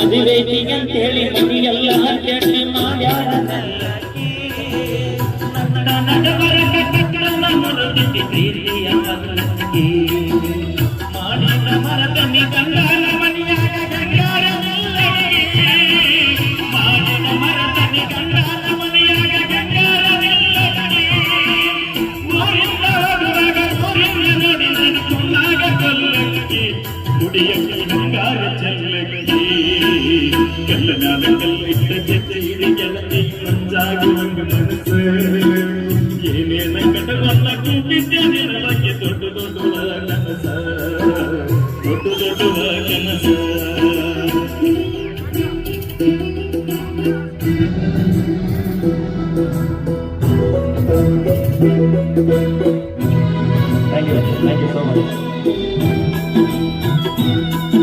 ಮದುವೆ ಅಂತೇಳಿ ಮನೆಯೆಲ್ಲ ಕೆಟ್ಟಿ ಮಾಡ್ಯಾರ ನನ್ನ ನಡವರಕ ಕಟ್ಟನ ಮುರುಗಿಸಿ ಪ್ರೀತಿಯ ಮದುವೆ ಮಾಡಿದ ಮರದನಿ ಗಂಗಾರ ಮನೆಯಾಗ ಗಂಗಾರ ನಿಲ್ಲಡಿ. ಮಾಡಿದ ಮರದನಿ ಗಂಗಾರ ಮನೆಯಾಗ ಗಂಗಾರ ನಿಲ್ಲಡಿ. ಊರಿಂದ ಹೋಗುವಾಗ ಊರಿಂದ ನೋಡಿ ನನ್ನ ಕುನ್ನಾಗ ಕೊಲ್ಲಕ್ಕಿ கண்கள் விட்ட செத்தையிடு ஜலத்தை மஞ்சாடி நங்க மனசு ஏனேன கடவல்ல கூப்பிட்டு நிறவாக்கி தொட்டு தொட்டுவ கனச தொட்டு தொட்டுவ கனச Thank you. Thank you so much.